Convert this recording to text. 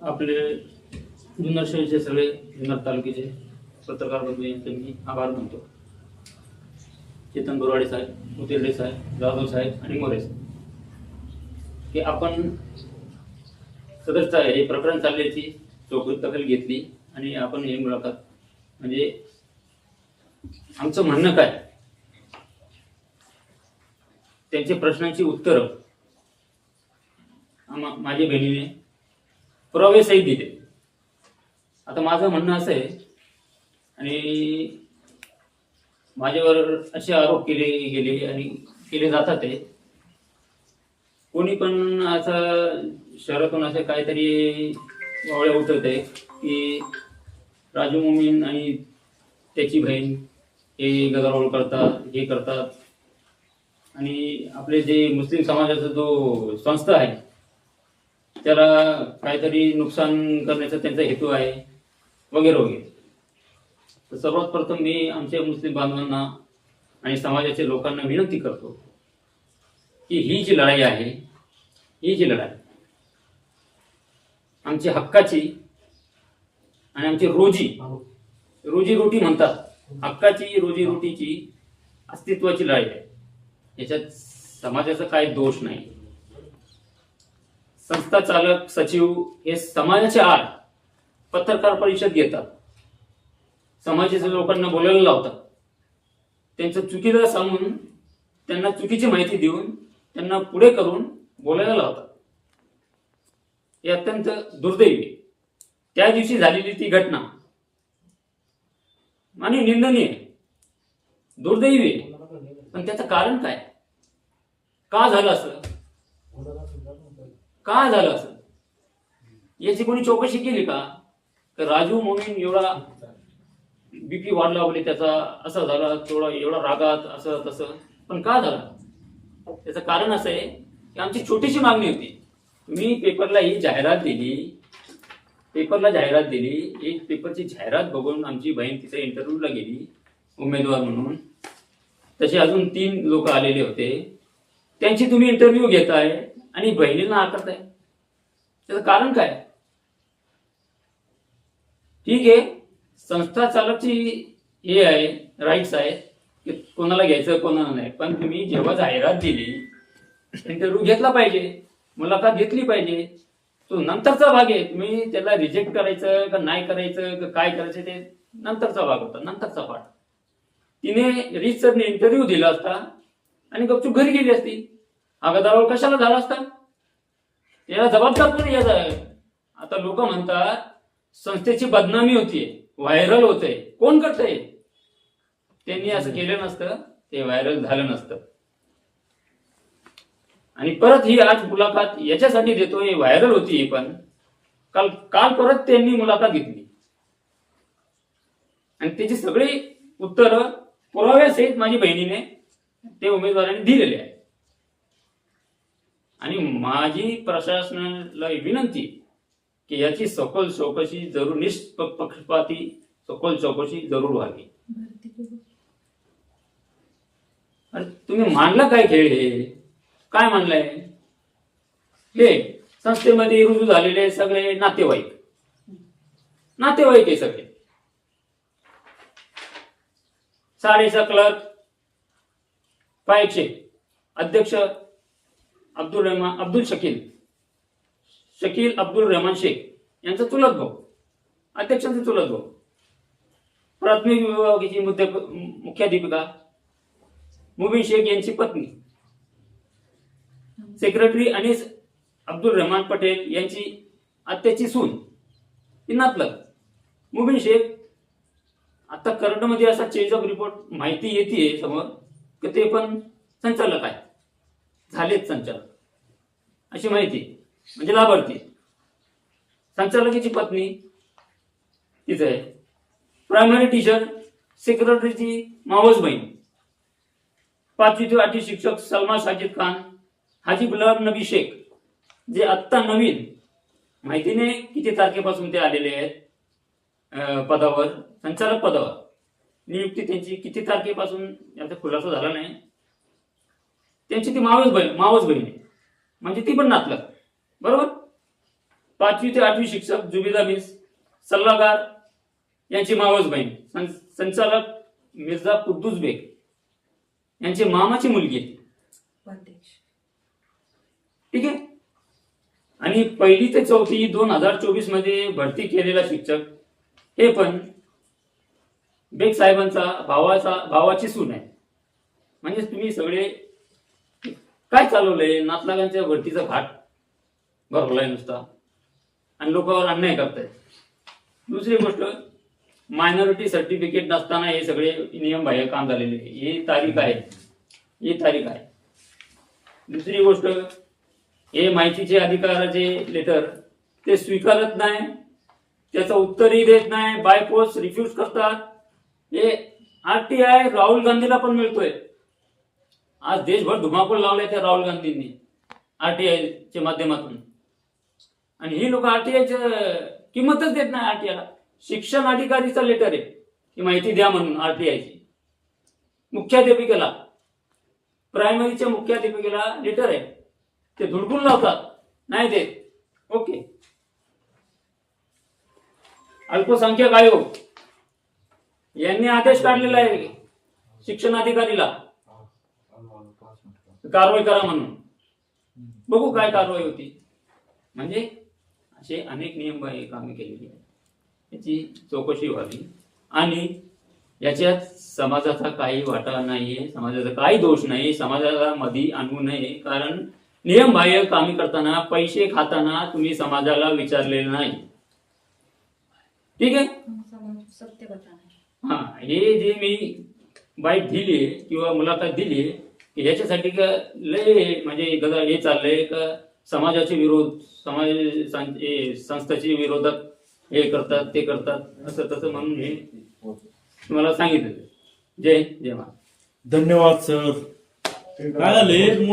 आपले जुन्नर सगळे जुन्नर तालुक्याचे पत्रकार बंधू यांचे मी आभार मानतो. चेतन बोरवाडे साहेब उतिर्डे साहेब जाधव साहेब आणि मोरे साहेब. की आपण सदस्य हे प्रकरण चालल्याची चौकशी दखल घेतली आणि आपण हे मुलाखत म्हणजे आमचं म्हणणं काय? त्यांच्या प्रश्नांची उत्तरं माझ्या बहिणीने पुरावेसहित दिले. आता माझं म्हणणं असं आहे आणि माझ्यावर असे आरोप केले गेले आणि केले जातात ते कोणी पण असं शहरातून असं काहीतरी वावळ्या उठवत आहे की राजू मोमीन आणि त्याची बहीण हे गदारोळ करतात हे करतात. आणि आपले जे मुस्लिम समाजाचा जो संस्था आहे त्याला काहीतरी नुकसान करण्याचा त्यांचा हेतू आहे वगैरे वगैरे. तर सर्वात प्रथम मी आमच्या मुस्लिम बांधवांना आणि समाजाच्या लोकांना विनंती करतो की ही जी लढाई आहे ही जी लढाई आमची हक्काची आणि आमची रोजी रोजी रोटी म्हणतात हक्काची रोजी रोटीची अस्तित्वाची लढाई आहे. याच्यात समाजाचा काही दोष नाही. संस्था चालक सचिव हे समाजाच्या आड पत्रकार परिषद घेतात. समाजाच्या लोकांना बोलायला लावतात. त्यांचं चुकीदार सांगून त्यांना चुकीची माहिती देऊन त्यांना पुढे करून बोलायला लावतात. हे अत्यंत दुर्दैवी. आहे. त्या दिवशी झालेली ती घटना आणि निंदनीय. आहे. दुर्दैवी. आहे पण त्याचं कारण काय? का झालं असं? का झालं असं? याची कोणी चौकशी केली का? तर राजू मोमीन एवढा बीपी वाढला बोले त्याचा असा झाला थोडा एवढा रागात असं तसं. पण का झाला? त्याचं कारण असं आहे की आमची छोटीशी मागणी होती. मी पेपरला ही जाहिरात दिली पेपरला जाहिरात दिली एक पेपरची जाहिरात बघून आमची बहीण तिथे इंटरव्ह्यूला गेली उमेदवार म्हणून. तसे अजून तीन लोक आलेले होते. त्यांची तुम्ही इंटरव्ह्यू घेताय. आणि बहिणीला आकारताय त्याचं कारण काय? ठीक आहे संस्था चालकची हे आहे राईट्स आहे की कोणाला घ्यायचं कोणाला नाही. पण तुम्ही जेव्हा जाहिरात दिली इंटरव्ह्यू घेतला पाहिजे मुलाखत घेतली पाहिजे तो नंतरचा भाग आहे. तुम्ही त्याला रिजेक्ट करायचं का नाही करायचं का काय करायचं ते नंतरचा भाग होता नंतरचा पाठ तिने रिच सरने इंटरव्ह्यू दिला असता आणि गपचूप घरी गेली असती. हा कशाला झाला असता? याला जबाबदार कोणी याचा आता लोक म्हणतात संस्थेची बदनामी होतीये व्हायरल होतंय. कोण करतंय? त्यांनी असं केलं नसतं ते व्हायरल झालं नसतं. आणि परत ही आज मुलाखत याच्यासाठी देतोय व्हायरल होती ही पण. काल काल परत त्यांनी मुलाखत घेतली. आणि त्याची सगळी उत्तर पुराव्यासहित माझी बहिणीने ते उमेदवारांनी दिलेले आहे आणि माझी प्रशासनाला विनंती की याची सखोल चौकशी जरूर निष्पक्षपाती सखोल चौकशी जरूर व्हावी. अरे तुम्ही मांडला काय खेळ हे? काय मानलंय? हे संस्थेमध्ये रुजू झालेले सगळे नातेवाईक. नातेवाईक आहे सगळे. साडेचा क्लर्क पाहिजे अध्यक्ष अब्दुल रहमान अब्दुल शकील. शकील अब्दुल रहमान शेख. यांचा चुलत भाऊ. अध्यक्षांचा चुलत भाऊ. प्राथमिक विभागाची मुद्दे मुख्याधिपिका मुबीन शेख यांची पत्नी. सेक्रेटरी अनिस अब्दुल रहमान पटेल यांची आत्याची सून. ही नातलग मुबीन शेख आता करंटमध्ये असा चेंज ऑफ रिपोर्ट माहिती येते समोर की ते पण संचालक आहे झालेत संचालक. अशी माहिती म्हणजे लाभार्थी. संचालकीची पत्नी तिचं आहे. प्रायमरी टीचर सेक्रेटरीची मावस बहीण. पाचवी ते आठवी शिक्षक सलमा साजिद खान हाजी गुलाब नबी शेख जे आत्ता नवीन. माहितीने किती तारखेपासून ते आलेले आहेत पदावर संचालक पदावर. नियुक्ती त्यांची किती तारखेपासून याचा खुलासा झाला नाही. त्यांची ती मावस बहीण मावस बहीण आहे. म्हणजे ती पण नातलं बरोबर? पाचवी ते आठवी शिक्षक जुबिदा मिस सल्लागार यांची मावस बहीण. संचालक मिर्झा कुद्दूस बेग. यांची मामाची मुलगी. ठीक आहे? आणि पहिली ते चौथी दोन हजार चोवीसमध्ये भरती केलेला शिक्षक हे पण बेग साहेबांचा भावाचा भावाची सून आहे. म्हणजे तुम्ही सगळे काय चालवलंय? नातलागांच्या भरतीचा घाट भरवलाय नुसता. आणि लोकांवर अन्याय करताय दुसरी गोष्ट मायनॉरिटी सर्टिफिकेट नसताना हे सगळे नियम बाह्य काम झालेले हे तारीख आहे. ही तारीख आहे. दुसरी गोष्ट हे माहितीचे अधिकाराचे लेटर ते स्वीकारत नाही. त्याचं उत्तरही देत नाही. बाय पोस्ट रिफ्यूज करतात. हे आरटीआय राहुल गांधीला पण मिळतोय. आज देशभर धुमाकूळ लावलाय त्या राहुल गांधींनी आरटीआयच्या माध्यमातून. आणि ही लोक आरटीआयच्या किंमतच देत नाही आरटीआयला शिक्षण अधिकारीचा लेटर आहे की माहिती द्या म्हणून आरटीआयची मुख्याध्यापिकेला प्रायमरीच्या मुख्याध्यापिकेला लेटर आहे. ते धुडकून लावतात. नाही देत. ओके. अल्पसंख्याक आयोग. यांनी आदेश काढलेला आहे शिक्षण अधिकारीला. कारवाई करा म्हणून. बघू काय कारवाई होती. म्हणजे असे अनेक नियम कामे केलेली आहेत. याची चौकशी व्हावी. आणि याच्यात समाजाचा काही वाटा नाहीये समाजाचा काही दोष नाही समाजाला मध्ये आणू नये. कारण नियमबाह्य कामे करताना पैसे खाताना तुम्ही समाजाला विचारलेलं नाही. ठीक आहे? हा हे जे मी बाईट दिली किंवा मुलाखत दिली की याच्यासाठी का लय म्हणजे गदा हे चाललंय का समाजाचे विरोध समाज सं- संस्थाचे विरोधात हे करतात ते करतात असं तसं म्हणून हे तुम्हाला सांगितलं. जय जय महाराज. धन्यवाद सर. काय झाले?